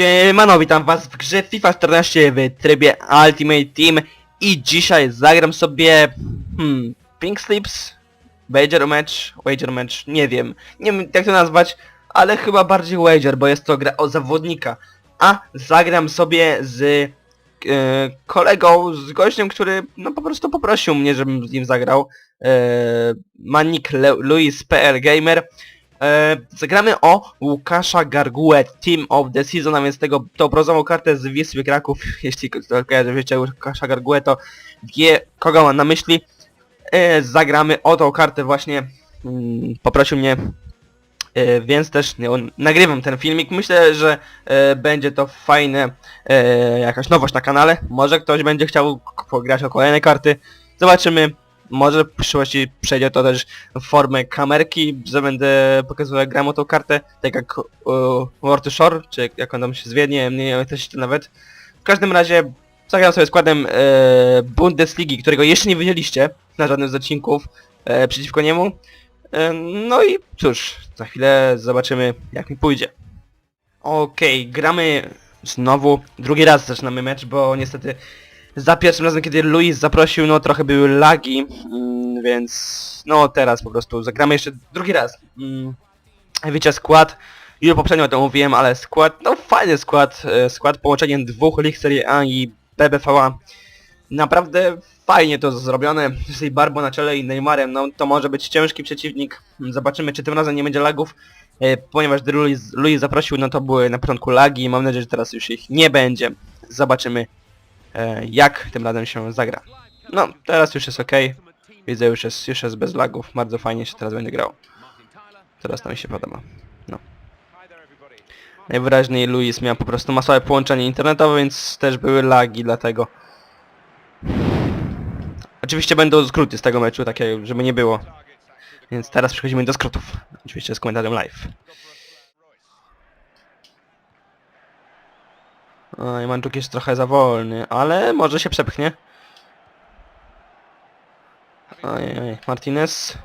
Siemano, witam was w grze FIFA 14 w trybie Ultimate Team i dzisiaj zagram sobie hmm, Pink Slips, Wager Match, Wager Match, nie wiem, nie wiem jak to nazwać, ale chyba bardziej Wager, bo jest to gra o zawodnika, a zagram sobie z e, kolegą, z gościem, który no po prostu poprosił mnie, żebym z nim zagrał, e, Manik Le Luis Gamer, E, zagramy o Łukasza Gargułę, Team of the Season, a więc tego, tą brązową kartę z Wisły Kraków. Jeśli kojarzy wiecie Łukasza Gargułę, to wie kogo mam na myśli. E, zagramy o tą kartę właśnie. Mm, poprosił mnie, e, więc też no, nagrywam ten filmik. Myślę, że e, będzie to fajne, e, jakaś nowość na kanale. Może ktoś będzie chciał pograć o kolejne karty. Zobaczymy. Może w przyszłości przejdzie to też w formę kamerki, że będę pokazywał jak gram o tą kartę, tak jak uh, War to Shore, czy jak- on tam się zwie, nie wiem, coś to nawet. W każdym razie zagram sobie składem e, Bundesligi, którego jeszcze nie widzieliście na żadnym z odcinków e, przeciwko niemu. E, no i cóż, za chwilę zobaczymy jak mi pójdzie. Okej, gramy znowu, drugi raz zaczynamy mecz, bo niestety za pierwszym razem, kiedy Luis zaprosił, no trochę były lagi, mm, więc no teraz po prostu zagramy jeszcze drugi raz. Mm, wiecie, skład, już poprzednio o tym mówiłem, ale skład, no fajny skład, e, skład połączeniem dwóch lig Serie A i BBVA. Naprawdę fajnie to zrobione, z Barbo na czele i Neymarem, no to może być ciężki przeciwnik. Zobaczymy, czy tym razem nie będzie lagów, e, ponieważ gdy Luis, Luis zaprosił, no to były na początku lagi, mam nadzieję, że teraz już ich nie będzie. Zobaczymy, jak tym razem się zagra. No, teraz już jest ok. Widzę, już jest, już jest bez lagów. Bardzo fajnie się teraz będzie grał. Teraz to mi się podoba. No. Najwyraźniej Luis miał po prostu masowe połączenie internetowe, więc też były lagi, dlatego... Oczywiście będą skróty z tego meczu, takie, żeby nie było. Więc teraz przechodzimy do skrótów. Oczywiście z komentarzem live. Oj, Mandżuk jest trochę za wolny, ale może się przepchnie. Oj, oj, Martinez.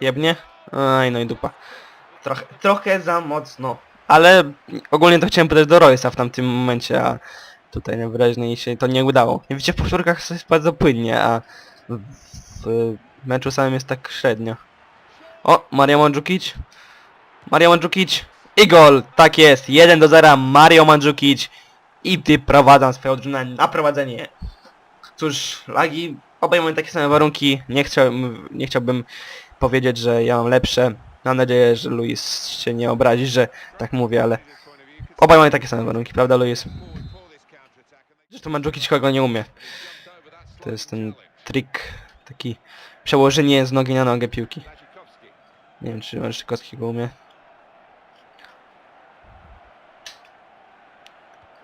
Jebnie. Oj, no i dupa. Trochę, trochę za mocno. Ale ogólnie to chciałem podać do Royce'a w tamtym momencie, a tutaj najwyraźniej się to nie udało. Widzicie, w powtórkach jest bardzo płynnie, a w, w meczu samym jest tak średnio. O, Mario Mandzukic. Mario Mandzukic. I gol! Tak jest! 1 do 0 Mario Mandzukic. I wyprowadzam swoją drużynę na prowadzenie. Cóż, lagi obaj mają takie same warunki. Nie chciałbym, nie chciałbym powiedzieć, że ja mam lepsze. Mam nadzieję, że Luis się nie obrazi, że tak mówię, ale obaj mają takie same warunki, prawda Luis? Zresztą Mandzukic kogo nie umie. To jest ten trik, taki przełożenie z nogi na nogę piłki. Nie wiem, czy Marszykowski go umie.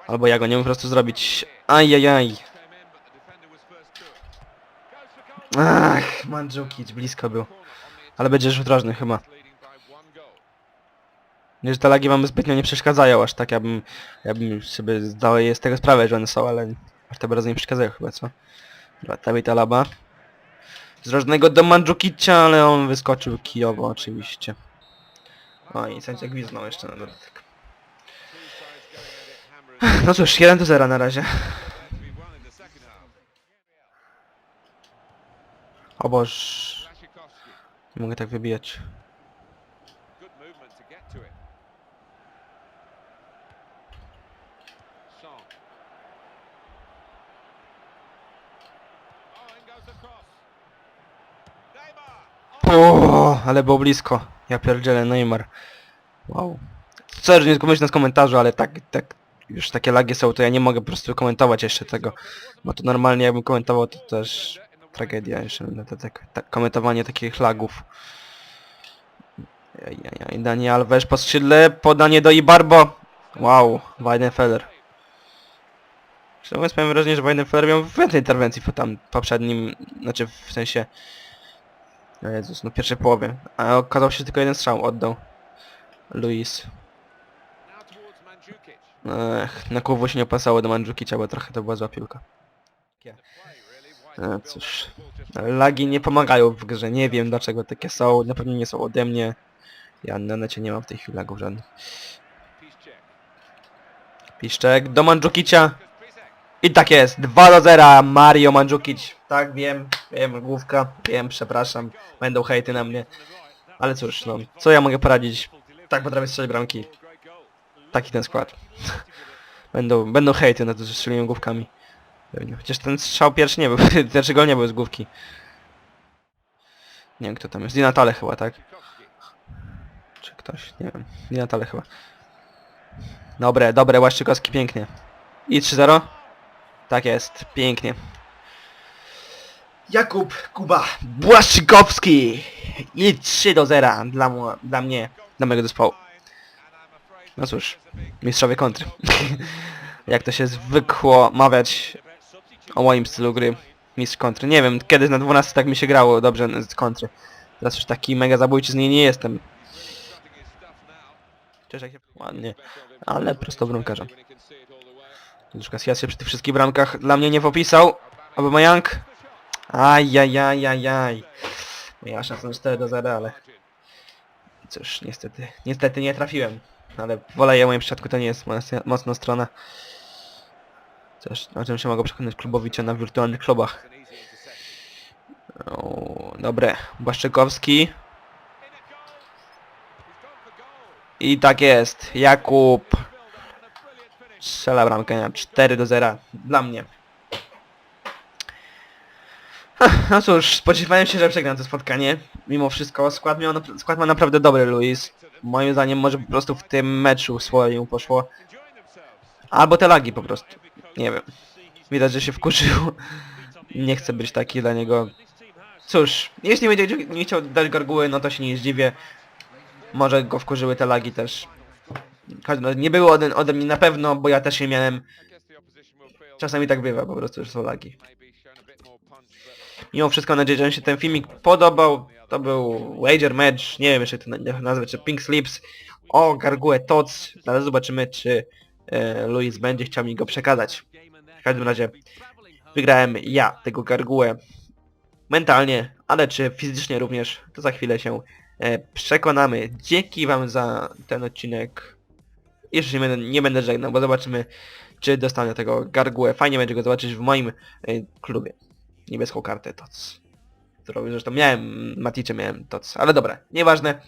Albo ja go nie umiem po prostu zrobić. Ajajaj. Ach, Mandzukic, blisko był. Ale będzie rzut rożny chyba. Nie, że te lagi wam zbytnio nie przeszkadzają, aż tak ja bym, ja bym sobie zdał je z tego sprawę, że one są, ale aż tak bardzo nie przeszkadzają chyba, co? Dobra, Dawid Alaba. Z rożnego do Mandzukicia, ale on wyskoczył kijowo oczywiście. O i sędzia gwiznął jeszcze na dodatek. No cóż, 1 do 0 na razie. O Boż. Nie mogę tak wybijać. O, ale było blisko. Ja pierdzielę Neymar. Wow. Że nie komuś na komentarzu, ale tak, tak, już takie lagi są, to ja nie mogę po prostu komentować jeszcze tego. Bo to normalnie jakbym komentował, to też tragedia jeszcze, no to tak, tak, komentowanie takich lagów. Jajajaj, Dani Alves po skrzydle, podanie do Ibarbo. Wow, Weidenfeller. Szczerze mówiąc, miałem wrażenie, że Weidenfeller miał więcej interwencji po tam poprzednim, znaczy w sensie... O Jezus, no pierwszej połowie. A okazał się że tylko jeden strzał oddał. Luis. Ech, na kółwo się nie opasało do Mandzukicia, bo trochę to była zła piłka. E, cóż. Lagi nie pomagają w grze, nie wiem dlaczego takie są, na pewno nie są ode mnie. Ja na necie nie mam w tej chwili lagów żadnych. Piszczek do Mandzukicia. I tak jest, 2 do 0, Mario Mandzukic. Tak, wiem, wiem, główka, wiem, przepraszam, będą hejty na mnie. Ale cóż, no, co ja mogę poradzić? Tak potrafię strzelić bramki. Taki ten skład. będą, będą hejty na to, że strzeliłem główkami. Pewnie. Chociaż ten strzał pierwszy nie był, pierwszy gol nie był z główki. Nie wiem kto tam jest, Dinatale chyba, tak? Czy ktoś, nie wiem, Dinatale chyba. Dobre, dobre, Łaszczykowski pięknie. I 3-0? Tak jest, pięknie. Jakub Kuba Błaszczykowski i 3 do 0 dla, dla mnie, dla mojego zespołu. No cóż, mistrzowie kontry. Jak to się zwykło mawiać o moim stylu gry. Mistrz kontry. Nie wiem, kiedyś na 12 tak mi się grało dobrze z kontry. Teraz już taki mega zabójczy z niej nie jestem. Cześć, jak się... Ładnie. Ale prosto bramkarzem. Lukas ja się przy tych wszystkich bramkach dla mnie nie popisał. Aubameyang. Ajajajajaj. Miała szansę na 4 do 0, ale... Cóż, niestety, niestety nie trafiłem. Ale wolę w moim przypadku to nie jest mocna, strona. Coś, o czym się mogę przekonać klubowicze na wirtualnych klubach. O, dobre. Błaszczykowski. I tak jest. Jakub. Strzela bramkę na 4 do 0. Dla mnie. Ech, No cóż, spodziewałem się, że przegram to spotkanie. Mimo wszystko skład, miał, skład ma naprawdę dobry Luis. Moim zdaniem może po prostu w tym meczu swoim poszło. Albo te lagi po prostu. Nie wiem. Widać, że się wkurzył. Nie chcę być taki dla niego. Cóż, jeśli będzie nie chciał dać garguły, no to się nie zdziwię. Może go wkurzyły te lagi też. Nie było ode, ode mnie na pewno, bo ja też je miałem. Czasami tak bywa, po prostu, że są lagi. Mimo wszystko mam nadzieję, że wam się ten filmik podobał. To był wager match, nie wiem jeszcze jak to na- nazwę, czy Pink Slips o Garguę Tots. Zaraz zobaczymy, czy e, Luis będzie chciał mi go przekazać. W każdym razie wygrałem ja tego Garguę mentalnie, ale czy fizycznie również, to za chwilę się e, przekonamy. Dzięki wam za ten odcinek. Jeszcze nie będę, nie będę żegnał, bo zobaczymy, czy dostanę tego Garguę. Fajnie będzie go zobaczyć w moim e, klubie. Niebieską kartę TOC. Którą zresztą miałem, Maticze miałem TOC. Ale dobra, nieważne.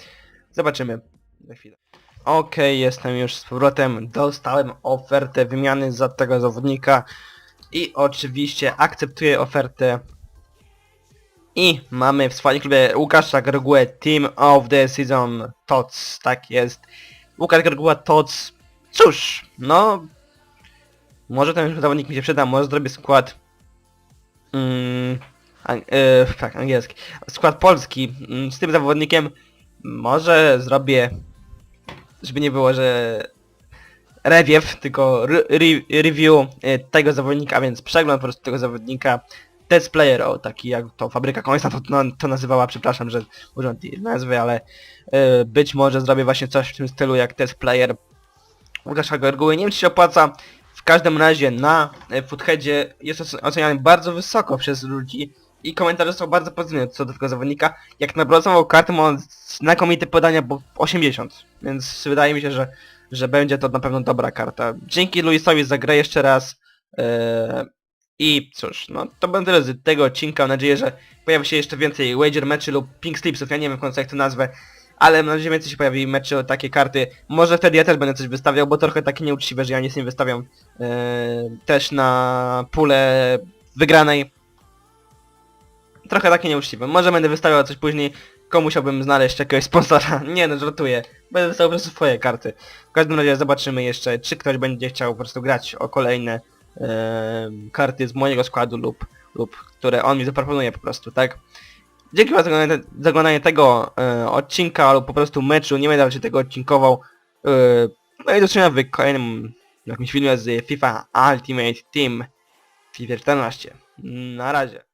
Zobaczymy za chwilę. Okej, jestem już z powrotem. Dostałem ofertę wymiany za tego zawodnika. I oczywiście akceptuję ofertę. I mamy w swoim klubie Łukasza Garguę Team of the Season TOC. Tak jest. Łukasz Garguła TOC. Cóż, no... Może ten zawodnik mi się przyda, może zrobię skład Mm, ang e, tak, angielski. Skład polski mm, z tym zawodnikiem może zrobię, żeby nie było, że review, tylko re re review tego zawodnika, a więc przegląd po prostu tego zawodnika. Test player, o taki jak to fabryka końca to, to nazywała, przepraszam, że użyłem tej nazwy, ale e, być może zrobię właśnie coś w tym stylu jak test player Łukasza Garguły. Nie wiem czy się opłaca, każdym razie na e, Footheadzie jest oce- oceniany bardzo wysoko przez ludzi i komentarze są bardzo pozytywne co do tego zawodnika. Jak na brązową kartę ma znakomite podania, bo 80, więc wydaje mi się, że, że będzie to na pewno dobra karta. Dzięki Luisowi za grę jeszcze raz e, i cóż, no to będzie tyle z tego odcinka. Mam nadzieję, że pojawi się jeszcze więcej wager meczy lub pink slipsów, ja nie wiem w końcu jak to nazwę. Ale mam nadzieję, że więcej się pojawi meczy o takie karty. Może wtedy ja też będę coś wystawiał, bo trochę takie nieuczciwe, że ja nic nie wystawiam e, też na pulę wygranej. Trochę takie nieuczciwe. Może będę wystawiał coś później. Komu musiałbym znaleźć jakiegoś sponsora. Nie no, żartuję. Będę wystawiał po prostu swoje karty. W każdym razie zobaczymy jeszcze, czy ktoś będzie chciał po prostu grać o kolejne e, karty z mojego składu lub, lub które on mi zaproponuje po prostu, tak? Dzięki za oglądanie, za oglądanie tego e, odcinka lub po prostu meczu. Nie będę się tego odcinkował. E, no i do zobaczenia w kolejnym jakimś filmie z FIFA Ultimate Team FIFA 14. Na razie.